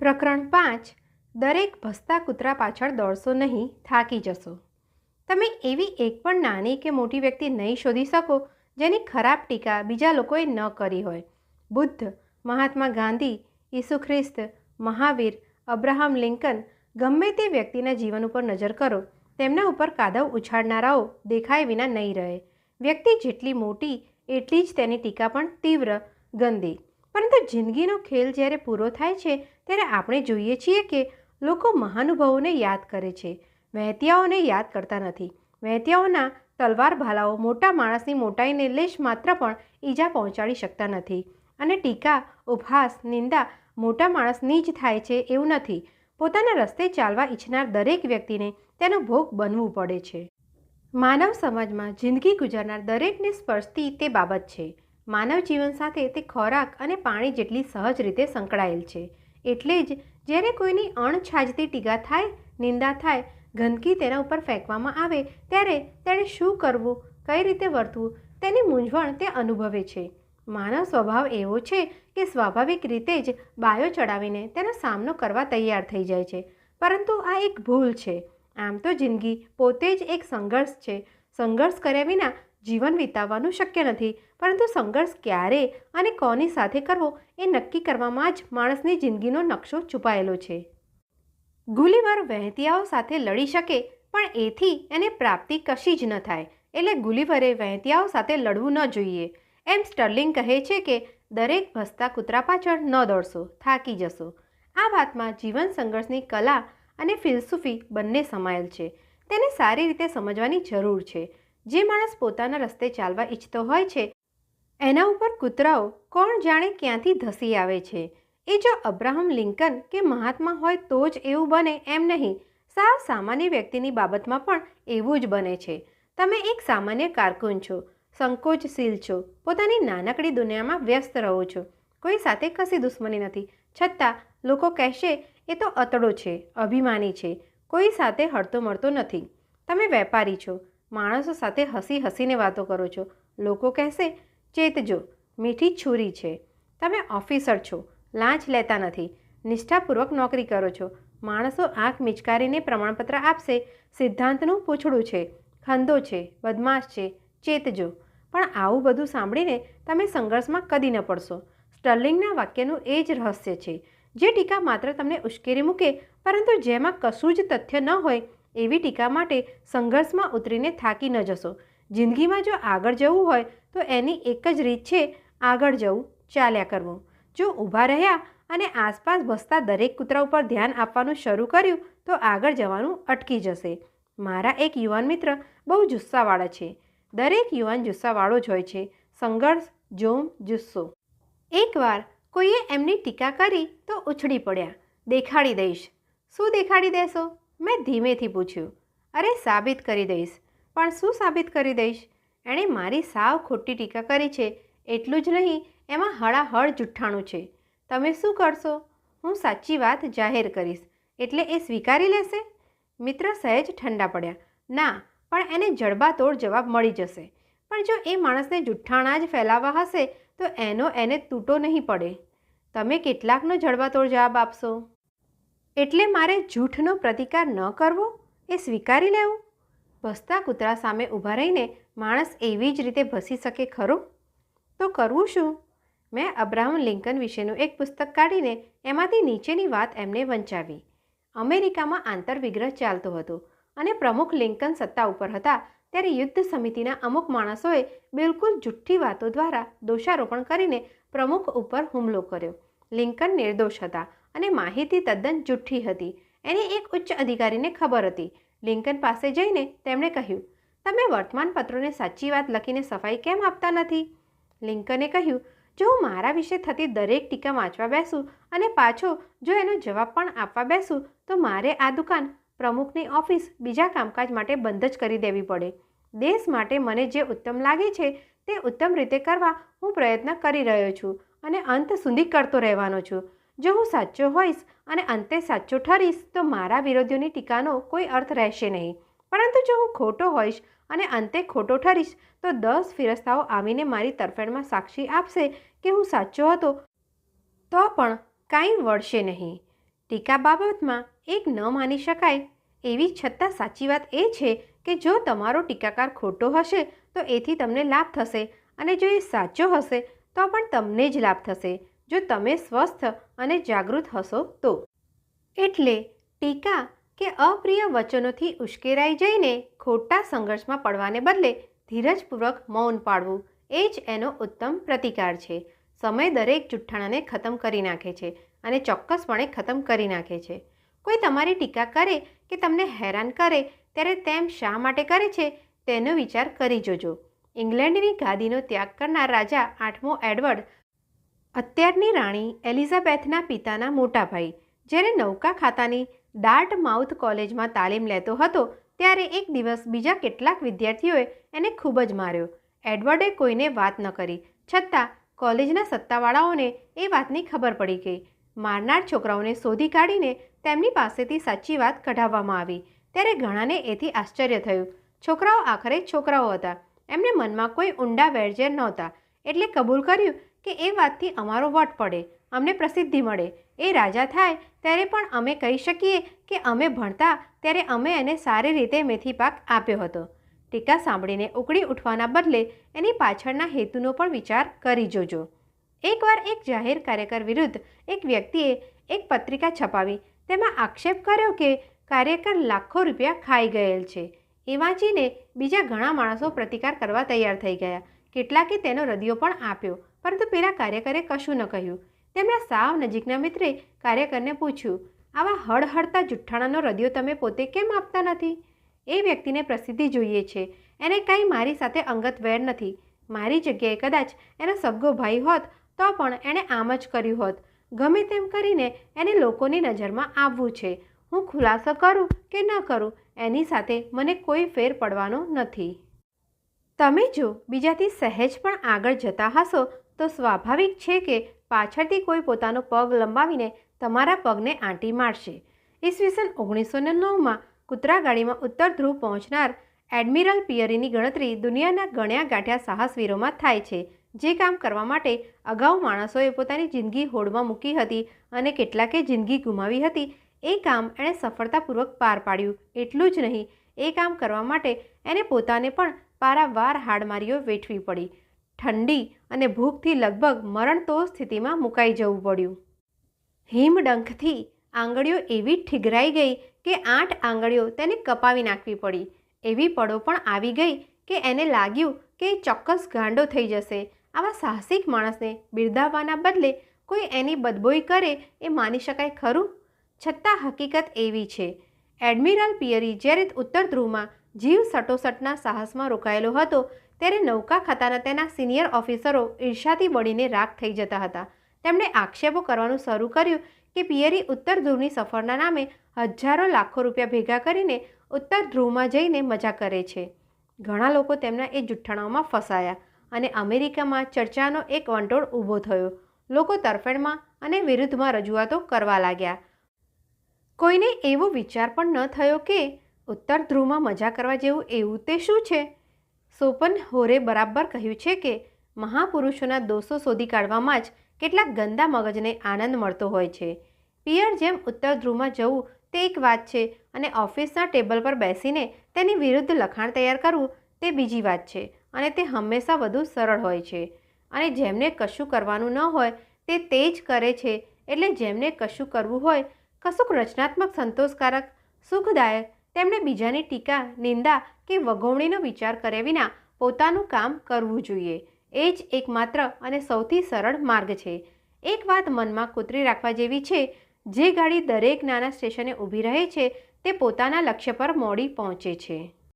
પ્રકરણ પાંચ. દરેક ભસતા કૂતરા પાછળ દોડશો નહીં, થાકી જશો. તમે એવી એક પણ નાની કે મોટી વ્યક્તિ નહીં શોધી શકો, જેની ખરાબ ટીકા બીજા લોકોએ ન કરી હોય. બુદ્ધ, મહાત્મા ગાંધી, ઈસુ ખ્રિસ્ત, મહાવીર, અબ્રાહમ લિંકન ગમે તે વ્યક્તિના જીવન ઉપર નજર કરો. તેમના ઉપર કાદવ ઉછાળનારાઓ દેખાય વિના નહીં રહે. વ્યક્તિ જેટલી મોટી, એટલી જ તેની ટીકા પણ તીવ્ર, ગંદી. પરંતુ જિંદગીનો ખેલ જ્યારે પૂરો થાય છે ત્યારે આપણે જોઈએ છીએ કે લોકો મહાનુભાવોને યાદ કરે છે. વહેતિયાઓને યાદ કરતા નથી. વહેતિયાઓના તલવાર ભાલાઓ મોટા માણસની મોટાઈને લેશ માત્ર પણ ઈજા પહોંચાડી શકતા નથી. અને ટીકા, ઉપહાસ, નિંદા મોટા માણસની જ થાય છે એવું નથી. પોતાના રસ્તે ચાલવા ઈચ્છનાર દરેક વ્યક્તિને તેનો ભોગ બનવું પડે છે. માનવ સમાજમાં જિંદગી ગુજારનાર દરેકને સ્પર્શતી તે બાબત છે. માનવ જીવન સાથે તે ખોરાક અને પાણી જેટલી સહજ રીતે સંકળાયેલ છે. એટલે જ જ્યારે કોઈની અણછાજતી ટીકા થાય, નિંદા થાય, ગંદકી તેના ઉપર ફેંકવામાં આવે, ત્યારે તેણે શું કરવું, કઈ રીતે વર્તવું, તેની મૂંઝવણ તે અનુભવે છે. માનવ સ્વભાવ એવો છે કે સ્વાભાવિક રીતે જ બાયો ચડાવીને તેનો સામનો કરવા તૈયાર થઈ જાય છે. પરંતુ આ એક ભૂલ છે. આમ તો જિંદગી પોતે જ એક સંઘર્ષ છે. સંઘર્ષ કર્યા વિના જીવન વિતાવવાનું શક્ય નથી, પરંતુ સંઘર્ષ ક્યારે અને કોની સાથે કરવો એ નક્કી કરવામાં જ માણસની જિંદગીનો નકશો છુપાયેલો છે. ગુલીવર વહેતિયાઓ સાથે લડી શકે, પણ એથી એને પ્રાપ્તિ કશી જ ન થાય, એટલે ગુલીવરે વહેતિયાઓ સાથે લડવું ન જોઈએ. એમ સ્ટર્લિંગ કહે છે કે, દરેક ભસતા કૂતરા પાછળ ન દોડશો, થાકી જશો. આ વાતમાં જીવન સંઘર્ષની કલા અને ફિલસૂફી બંને સમાયેલ છે. તેને સારી રીતે સમજવાની જરૂર છે. જે માણસ પોતાના રસ્તે ચાલવા ઈચ્છતો હોય છે, એના ઉપર કૂતરાઓ કોણ જાણે ક્યાંથી ધસી આવે છે? એ જો અબ્રાહમ લિંકન કે મહાત્મા હોય તો જ એવું બને એમ નહીં. સાવ સામાન્ય વ્યક્તિની બાબતમાં પણ એવું જ બને છે. તમે એક સામાન્ય કારકુન છો, સંકોચશીલ છો, પોતાની નાનકડી દુનિયામાં વ્યસ્ત રહો છો. કોઈ સાથે કશી દુશ્મની નથી. છતાં, લોકો કહેશે, એ તો અતડો છે, અભિમાની છે. કોઈ સાથે હળતો મળતો નથી. તમે વેપારી છો માણસો સાથે હસી હસીને વાતો કરો છો. લોકો કહેશે ચેતજો મીઠી છુરી છે. તમે ઓફિસર છો, લાંચ લેતા નથી. નિષ્ઠાપૂર્વક નોકરી કરો છો. માણસો આંખ મિચકારીને પ્રમાણપત્ર આપશે. સિદ્ધાંતનું પૂછડું છે. ખંદો છે, બદમાશ છે. ચેતજો પણ આવું બધું સાંભળીને તમે સંઘર્ષમાં કદી ન પડશો. સ્ટર્લિંગના વાક્યનું એ જ રહસ્ય છે. જે ટીકા માત્ર તમને ઉશ્કેરી મૂકે, પરંતુ જેમાં કશું જ તથ્ય ન હોય એવી ટીકા માટે સંઘર્ષમાં ઉતરીને થાકી ન જશો. જિંદગીમાં જો આગળ જવું હોય, તો એની એક જ રીત છે, આગળ જવું, ચાલ્યા કરવું. જો ઊભા રહ્યા અને આસપાસ બસતા દરેક કૂતરા ઉપર ધ્યાન આપવાનું શરૂ કર્યું, તો આગળ જવાનું અટકી જશે. મારા એક યુવાન મિત્ર બહુ જુસ્સાવાળા છે. દરેક યુવાન જુસ્સાવાળો જ હોય છે. સંઘર્ષ, જોમ, જુસ્સો. એકવાર કોઈએ એમની ટીકા કરી, તો ઉછળી પડ્યા. દેખાડી દઈશ. શું દેખાડી દેશો? મેં ધીમેથી પૂછ્યું, અરે, સાબિત કરી દઈશ. પણ શું સાબિત કરી દઈશ? એણે મારી સાવ ખોટી ટીકા કરી છે. એટલું જ નહીં, એમાં હળાહળ જુઠ્ઠાણું છે. તમે શું કરશો? હું સાચી વાત જાહેર કરીશ. એટલે એ સ્વીકારી લેશે? મિત્ર સહેજ ઠંડા પડ્યા. ના, પણ એને જડબાતોડ જવાબ મળી જશે. પણ જો એ માણસને જુઠ્ઠાણા જ ફેલાવા હશે, તો એનો એને તૂટો નહીં પડે. તમે કેટલાકનો જડબાતોડ જવાબ આપશો? એટલે મારે જૂઠનો પ્રતિકાર ન કરવો એ સ્વીકારી લેવું? ભસતા કૂતરા સામે ઊભા રહીને માણસ એવી જ રીતે ભસી શકે ખરું? તો કરવું શું? મેં અબ્રાહમ લિંકન વિશેનું એક પુસ્તક કાઢીને એમાંથી નીચેની વાત એમને વંચાવી. અમેરિકામાં આંતરવિગ્રહ ચાલતો હતો અને પ્રમુખ લિંકન સત્તા ઉપર હતા ત્યારે યુદ્ધ સમિતિના અમુક માણસોએ બિલકુલ જુઠ્ઠી વાતો દ્વારા દોષારોપણ કરીને પ્રમુખ ઉપર હુમલો કર્યો. લિંકન નિર્દોષ હતા. અને માહિતી તદ્દન જુઠ્ઠી હતી. એની એક ઉચ્ચ અધિકારીને ખબર હતી. લિંકન પાસે જઈને તેમણે કહ્યું, તમે વર્તમાનપત્રોને સાચી વાત લખીને સફાઈ કેમ આપતા નથી? લિંકને કહ્યું, જો હું મારા વિશે થતી દરેક ટીકા વાંચવા બેસું અને પાછો જો એનો જવાબ પણ આપવા બેસું, તો મારે આ દુકાન પ્રમુખની ઓફિસ બીજા કામકાજ માટે બંધ જ કરી દેવી પડે. દેશ માટે મને જે ઉત્તમ લાગે છે તે ઉત્તમ રીતે કરવા હું પ્રયત્ન કરી રહ્યો છું અને અંત સુધી કરતો રહેવાનો છું. જો હું સાચો હોઈશ અને અંતે સાચો ઠરીશ, તો મારા વિરોધીઓની ટીકાનો કોઈ અર્થ રહેશે નહીં. પરંતુ જો હું ખોટો હોઈશ અને અંતે ખોટો ઠરીશ, તો દસ ફિરસ્તાઓ આવીને મારી તરફેણમાં સાક્ષી આપશે કે હું સાચો હતો, તો પણ કાંઈ વળશે નહીં. ટીકા બાબતમાં એક ન માની શકાય એવી છતાં સાચી વાત એ છે કે જો તમારો ટીકાકાર ખોટો હશે, તો એથી તમને લાભ થશે અને જો એ સાચો હશે, તો પણ તમને જ લાભ થશે. જો તમે સ્વસ્થ અને જાગૃત હશો તો. એટલે ટીકા કે અપ્રિય વચનોથી ઉશ્કેરાઈ જઈને ખોટા સંઘર્ષમાં પડવાને બદલે ધીરજપૂર્વક મૌન પાડવું એ જ એનો ઉત્તમ પ્રતિકાર છે. સમય દરેક જુઠ્ઠાણાને ખતમ કરી નાખે છે અને ચોક્કસપણે ખતમ કરી નાખે છે. કોઈ તમારી ટીકા કરે કે તમને હેરાન કરે ત્યારે તેમ શા માટે કરે છે તેનો વિચાર કરી જોજો. ઇંગ્લેન્ડની ગાદીનો ત્યાગ કરનાર રાજા આઠમો એડવર્ડ અત્યારની રાણી એલિઝાબેથના પિતાના મોટા ભાઈ, જ્યારે નૌકા ખાતાની ડાર્ટ માઉથ કોલેજમાં તાલીમ લેતો હતો, ત્યારે એક દિવસ બીજા કેટલાક વિદ્યાર્થીઓએ એને ખૂબ જ માર્યો. એડવર્ડે કોઈને વાત ન કરી, છતાં કોલેજના સત્તાવાળાઓને એ વાતની ખબર પડી ગઈ. મારનાર છોકરાઓને શોધી કાઢીને તેમની પાસેથી સાચી વાત કઢાવવામાં આવી. ત્યારે ઘણાને એથી આશ્ચર્ય થયું. છોકરાઓ આખરે છોકરાઓ હતા. એમને મનમાં કોઈ ઊંડા વેરઝેર નહોતા. એટલે કબૂલ કર્યું કે એ વાતથી અમારો વટ પડે, અમને પ્રસિદ્ધિ મળે. એ રાજા થાય ત્યારે પણ અમે કહી શકીએ કે અમે ભણતા ત્યારે અમે એને સારી રીતે મેથી પાક આપ્યો હતો. ટીકા સાંભળીને ઉકળી ઉઠવાના બદલે એની પાછળના હેતુનો પણ વિચાર કરી જોજો. એકવાર એક જાહેર કાર્યકર વિરુદ્ધ એક વ્યક્તિએ એક પત્રિકા છપાવી, તેમાં આક્ષેપ કર્યો કે કાર્યકર લાખો રૂપિયા ખાઈ ગયેલ છે. એ વાંચીને બીજા ઘણા માણસો પ્રતિકાર કરવા તૈયાર થઈ ગયા. કેટલાકે તેનો રદિયો પણ આપ્યો. પરંતુ પેલા કાર્યકરે કશું ન કહ્યું. તેમના સાવ નજીકના મિત્રે કાર્યકરને પૂછ્યું, આવા હળહળતા જુઠ્ઠાણાનો રદિયો તમે પોતે કેમ આપતા નથી? એ વ્યક્તિને પ્રસિદ્ધિ જોઈએ છે. એને કાંઈ મારી સાથે અંગત વેર નથી. મારી જગ્યાએ કદાચ એનો સગ્ગો ભાઈ હોત તો પણ એણે આમ જ કર્યું હોત. ગમે તેમ કરીને એને લોકોની નજરમાં આવવું છે. હું ખુલાસો કરું કે ન કરું, એની સાથે મને કોઈ ફેર પડવાનો નથી. તમે જો બીજાથી સહેજ પણ આગળ જતા હશો તો સ્વાભાવિક છે કે પાછળથી કોઈ પોતાનો પગ લંબાવીને તમારા પગને આંટી મારશે. ઈસવીસન ઓગણીસો ને નવમાં કૂતરા ગાડીમાં ઉત્તર ધ્રુવ પહોંચનાર એડમિરલ પિયરીની ગણતરી દુનિયાના ગણ્યા ગાંઠ્યા સાહસવીરોમાં થાય છે, જે કામ કરવા માટે અગાઉ માણસોએ પોતાની જિંદગી હોડમાં મૂકી હતી અને કેટલાકે જિંદગી ગુમાવી હતી, એ કામ એણે સફળતાપૂર્વક પાર પાડ્યું. એટલું જ નહીં, એ કામ કરવા માટે એને પોતાને પણ પારાવાર હાડમારીઓ વેઠવી પડી. ઠંડી અને ભૂખથી લગભગ મરણતો સ્થિતિમાં મુકાઈ જવું પડ્યું. હિમડંખથી આંગળીઓ એવી ઠીગરાઈ ગઈ કે આઠ આંગળીઓ તેને કપાવી નાખવી પડી. એવી પળો પણ આવી ગઈ કે એને લાગ્યું કે એ ચોક્કસ ગાંડો થઈ જશે. આવા સાહસિક માણસને બિરદાવવાના બદલે કોઈ એની બદબોઈ કરે એ માની શકાય ખરું? છતાં હકીકત એવી છે. એડમિરલ પિયરી જ્યારે ઉત્તર ધ્રુવમાં જીવ સટોસટના સાહસમાં રોકાયેલો હતો ત્યારે નૌકા ખાતાના તેના સિનિયર ઓફિસરો ઈર્ષાથી બળીને રાખ થઈ જતા હતા. તેમણે આક્ષેપો કરવાનું શરૂ કર્યું કે પિયરી ઉત્તર ધ્રુવની સફરના નામે હજારો લાખો રૂપિયા ભેગા કરીને ઉત્તર ધ્રુવમાં જઈને મજા કરે છે. ઘણા લોકો તેમના એ જુઠ્ઠાણાઓમાં ફસાયા અને અમેરિકામાં ચર્ચાનો એક વંટોળ ઊભો થયો. લોકો તરફેણમાં અને વિરુદ્ધમાં રજૂઆતો કરવા લાગ્યા. કોઈને એવો વિચાર પણ ન થયો કે ઉત્તર ધ્રુવમાં મજા કરવા જેવું એવું તે શું છે? સોપન હોરે બરાબર કહ્યું છે કે મહાપુરુષોના દોષો શોધી કાઢવામાં જ કેટલાક ગંદા મગજને આનંદ મળતો હોય છે. પિયર જેમ ઉત્તર ધ્રુવમાં જવું તે એક વાત છે અને ઓફિસના ટેબલ પર બેસીને તેની વિરુદ્ધ લખાણ તૈયાર કરવું તે બીજી વાત છે અને તે હંમેશા વધુ સરળ હોય છે. અને જેમને કશું કરવાનું ન હોય તે તે જ કરે છે. એટલે જેમને કશું કરવું હોય, કશુંક રચનાત્મક સંતોષકારક, સુખદાયક તેમણે બીજાની ટીકા, નિંદા કે વગોવણીનો વિચાર કર્યા વિના પોતાનું કામ કરવું જોઈએ. એ જ એકમાત્ર અને સૌથી સરળ માર્ગ છે. એક વાત મનમાં કૂતરી રાખવા જેવી છે, જે ગાડી દરેક નાના સ્ટેશને ઊભી રહે છે, તે પોતાના લક્ષ્ય પર મોડી પહોંચે છે.